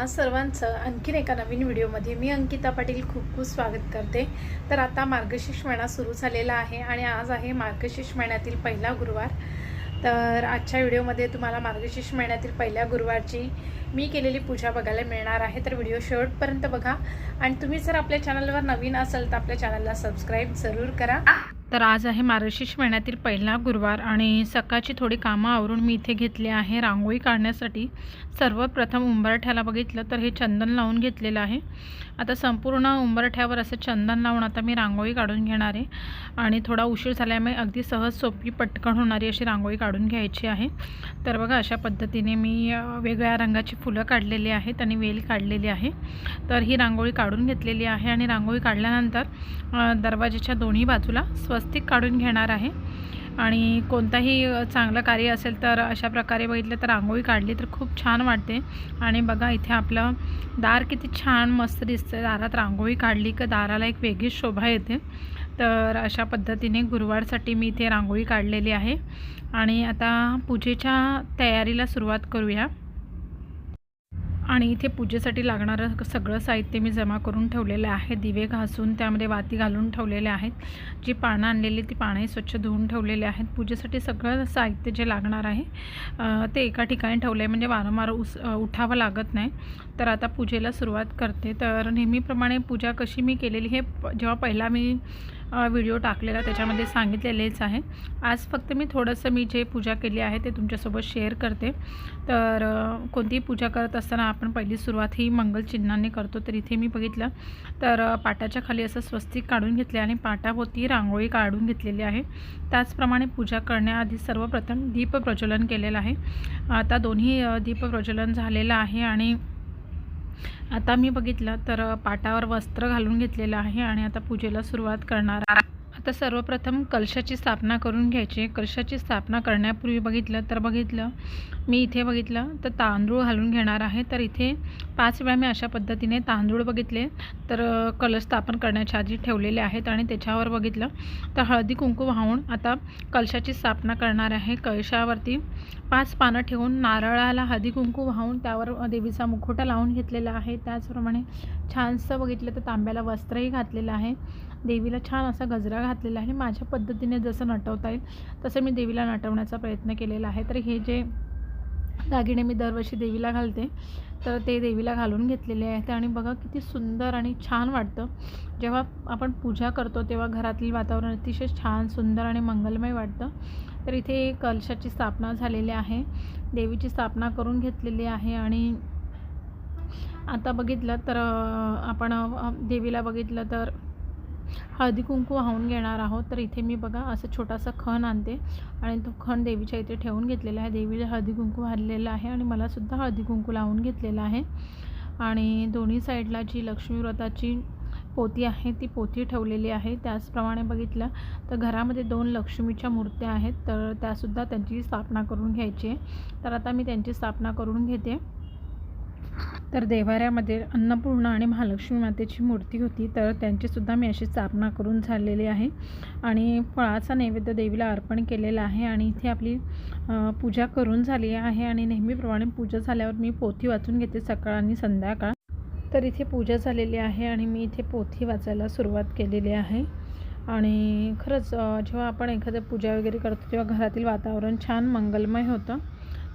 तुम्हा सर्वांचं आणखीन एका नवीन व्हिडिओमध्ये मी अंकिता पाटील खूप खूप स्वागत करते. तर आता मार्गशीर्ष महिना सुरू झालेला आहे आणि आज आहे मार्गशीर्ष महिन्यातील पहिला गुरुवार. तर आजच्या व्हिडिओमध्ये तुम्हाला मार्गशीर्ष महिन्यातील पहिल्या गुरुवारची मी केलेली पूजा बघायला मिळणार आहे. तर व्हिडिओ शेवटपर्यंत बघा. आणि तुम्ही जर आपल्या चॅनलवर नवीन असाल तर आपल्या चॅनलला सबस्क्राईब जरूर करा. तर आज आहे मार्गशीर्ष महिन्यातील पहिला गुरुवार आणि सकाळची थोडी कामं आवरून मी इथे घेतले आहे. रांगोळी काढण्यासाठी सर्वप्रथम उंबरठ्याला बघितलं तर हे चंदन लावून घेतलेलं आहे. आता संपूर्ण उंबरठ्यावर असं चंदन लावून आता मी रांगोळी काढून घेणार आहे. आणि थोडा उशीर झाल्यामुळे अगदी सहज सोपी पटकन होणारी अशी रांगोळी काढून घ्यायची आहे. तर बघा अशा पद्धतीने मी वेगळ्या वेगवेगळ्या रंगाची फुलं काढलेली आहेत आणि वेल काढलेली आहे. तर ही रांगोळी काढून घेतलेली आहे आणि रांगोळी काढल्यानंतर दरवाजेच्या दोन्ही बाजूला स्व स्वस्तिक काढून घेणार आहे. आणि कोणताही चांगलं कार्य असेल तर अशा प्रकारे बघितलं तर रांगोळी काढली तर खूप छान वाटते. आणि बघा इथे आपलं दार किती छान मस्त दिसतं दारात रांगोळी काढली का दाराला एक वेगळीच शोभा येते. तर अशा पद्धतीने गुरुवारसाठी मी इथे रांगोळी काढलेली आहे. आणि आता पूजेच्या तयारीला सुरुवात करूया. आणि इथे पूजेसाठी लागणारं सगळं साहित्य मी जमा करून ठेवलेलं आहे. दिवे घासून त्यामध्ये वाती घालून ठेवलेले आहेत. जी पानं आणलेली ती पानंही स्वच्छ धुवून ठेवलेले आहेत. पूजेसाठी सगळं साहित्य जे लागणार आहे ते एका ठिकाणी ठेवलं आहे म्हणजे वारंवार उस उठावं लागत नाही. तर आता पूजेला सुरुवात करते. तर नेहमीप्रमाणे पूजा कशी मी केलेली हे जेव्हा पहिला मी व्हिडिओ टाकलेला त्याच्यामध्ये सांगितलेलेच आहे. आज फक्त मी थोडंसं मी जे पूजा केली आहे ते तुमच्यासोबत शेअर करते. तर कोणतीही पूजा करत असताना आपण पहिली सुरुवात ही मंगलचिन्हांनी करतो तर इथे मी बघितलं. तर पाटाच्या खाली असं स्वस्तिक काढून घेतले आणि पाटाभोवती रांगोळी काढून घेतलेली आहे. त्याचप्रमाणे पूजा करण्याआधी सर्वप्रथम दीप प्रज्वलन केलेलं आहे. आता दोन्ही दीप प्रज्वलन झालेलं आहे आणि आता मी बघितलं तर पाटावर वस्त्र घालून घेतलेलं आहे आणि आता पूजेला सुरुवात करणार आहे. आता सर्वप्रथम कलशाची स्थापना करून घ्यायची. कलशाची स्थापना करण्यापूर्वी बघितलं तर बघितलं. मी इथे बघितलं तर तांदूळ घालून घेणार आहे. तर इथे पाच वेळा मी अशा पद्धतीने तांदूळ बघितले. तर कलश स्थापन करण्याच्या आधी ठेवलेले आहेत आणि त्याच्यावर बघितलं तर हळदी कुंकू वाहून आता कलशाची स्थापना करणार आहे. कलशावरती पाच पानं ठेवून नारळाला हळदी कुंकू वाहून त्यावर देवीचा मुखोटा लावून घेतलेला आहे. त्याचप्रमाणे छानसं बघितलं तर तांब्याला वस्त्रही घातलेलं आहे. देवीला छान असा गजरा घातलेला आहे माझ्या पद्धतीने जसं नटवता येईल तसं मी देवीला नटवण्याचा प्रयत्न केलेला आहे. तर हे जे दागिने मी दरवर्षी देवीला घालते तर ते देवीला घालून घेतलेले आहेत आणि बघा किती सुंदर आणि छान वाटतं. जेव्हा आपण पूजा करतो तेव्हा घरातील वातावरण अतिशय छान सुंदर आणि मंगलमय वाटतं. तर इथे कलशाची स्थापना झालेली आहे. देवीची स्थापना करून घेतलेली आहे आणि आता बघितलं तर आपण देवीला बघितलं तर हळदी कुंकू वाहून घेणार आहोत. तर इथे मी बघा असं छोटासा खण आणते आणि तो खण देवीच्या इथे ठेवून घेतलेला आहे. देवीला हळदी कुंकू वाहिलेला आहे आणि मलासुद्धा हळदी कुंकू लावून घेतलेला आहे. आणि दोन्ही साईडला जी लक्ष्मी व्रताची पोती आहे ती पोती ठेवलेली आहे. त्याचप्रमाणे बघितलं तर घरामध्ये दोन लक्ष्मीच्या मूर्त्या आहेत. तर त्यासुद्धा त्यांची स्थापना करून घ्यायची आहे. तर आता मी त्यांची स्थापना करून घेते. तर देवाऱ्यामध्ये अन्नपूर्णा आणि महालक्ष्मी मातेची मूर्ती होती. तर त्यांचीसुद्धा मी अशी स्थापना करून झालेली आहे. आणि फळाचा नैवेद्य देवीला अर्पण केलेला आहे आणि इथे आपली पूजा करून झाली आहे आणि नेहमीप्रमाणे पूजा झाल्यावर मी पोथी वाचून घेते सकाळ आणि संध्याकाळ. तर इथे पूजा झालेली आहे आणि मी इथे पोथी वाचायला सुरुवात केलेली आहे. आणि खरंच जेव्हा आपण एखादं पूजा वगैरे करतो तेव्हा घरातील वातावरण छान मंगलमय होतं.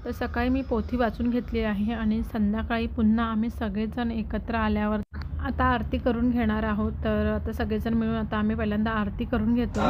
तर सकाळी मी पोथी वाचून घेतली आहे आणि संध्याकाळी पुन्हा आम्ही सगळेजण एकत्र आल्यावर आता आरती करून घेणार आहोत. तर आता सगळेजण मिळून आता आम्ही पहिल्यांदा आरती करून घेतो.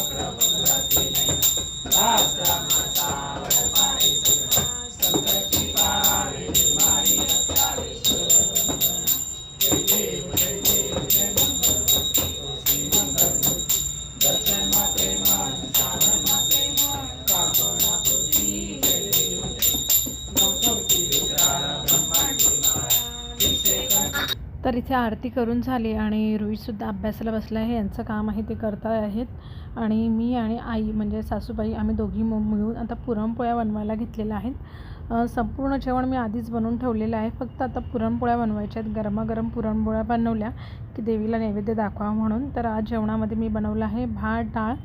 तर इथे आरती करून झाली आणि रोहितसुद्धा अभ्यासाला बसला आहे. यांचं काम आहे ते करता आहेत. आणि मी आणि आई म्हणजे सासूबाई आम्ही दोघी मिळून आता पुरणपोळ्या बनवायला घेतलेल्या आहेत. संपूर्ण जेवण मी आधीच बनवून ठेवलेलं आहे. फक्त आता पुरणपोळ्या बनवायच्या आहेत. गरमागरम पुरणपोळ्या बनवल्या की देवीला नैवेद्य दाखवा म्हणून. तर आज जेवणामध्ये मी बनवलं आहे भात डाळ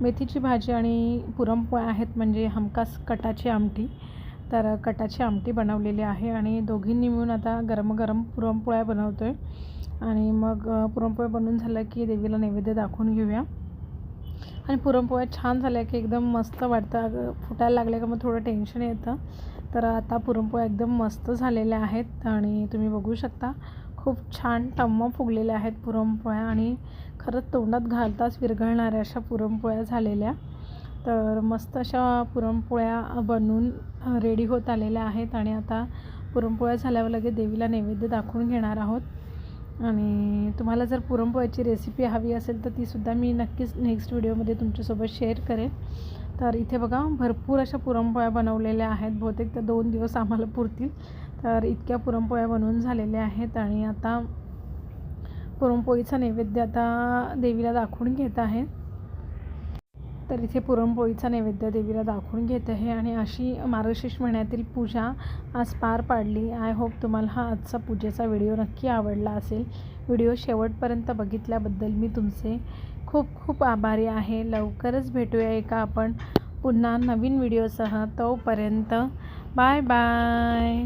मेथीची भाजी आणि पुरणपोळ्या आहेत म्हणजे हमखास कटाची आमटी. तर कटाची आमटी बनवलेली आहे आणि दोघींनी मिळून आता गरम-गरम पुरणपोळ्या बनवतो आहे आणि मग पुरणपोळ्या बनवून झालं की देवीला नैवेद्य दाखवून घेऊया. आणि पुरणपोळ्या छान झाल्या की एकदम मस्त वाटतं. फुटायला लागल्या का मग थोडं टेन्शन येतं. तर आता पुरणपोळ्या एकदम मस्त झालेल्या आहेत आणि तुम्ही बघू शकता खूप छान टम्म फुगलेल्या आहेत पुरणपोळ्या आणि खरंच तोंडात घालताच विरघळणाऱ्या अशा पुरणपोळ्या झालेल्या. तर मस्त अशा पुरणपोळ्या बनवून रेडी होत आलेल्या आहेत आणि आता पुरणपोळ्या झाल्यावर लगेच देवीला नैवेद्य दाखवून घेणार आहोत. आणि तुम्हाला जर पुरणपोळ्याची रेसिपी हवी असेल तर तीसुद्धा मी नक्कीच नेक्स्ट व्हिडिओमध्ये तुमच्यासोबत शेअर करेन. तर इथे बघा भरपूर अशा पुरणपोळ्या बनवलेल्या आहेत. बहुतेक तर दोन दिवस आम्हाला पुरतील. तर इतक्या पुरणपोळ्या बनवून झालेल्या आहेत आणि आता पुरणपोळीचा नैवेद्य आता देवीला दाखवून घेत आहे. तर इथे पुरणपोळीचा नैवेद्य देवीला दाखवून घेत आहे आणि अशी मार्गशीर्ष महिन्यातील पूजा आज पार पाडली. आय होप तुम्हाला हा आजचा पूजेचा व्हिडिओ नक्की आवडला असेल. व्हिडिओ शेवटपर्यंत बघितल्याबद्दल मी तुमचे खूप खूप आभारी आहे. लवकरच भेटूया एका आपण पुन्हा नवीन व्हिडिओसह. तोपर्यंत बाय बाय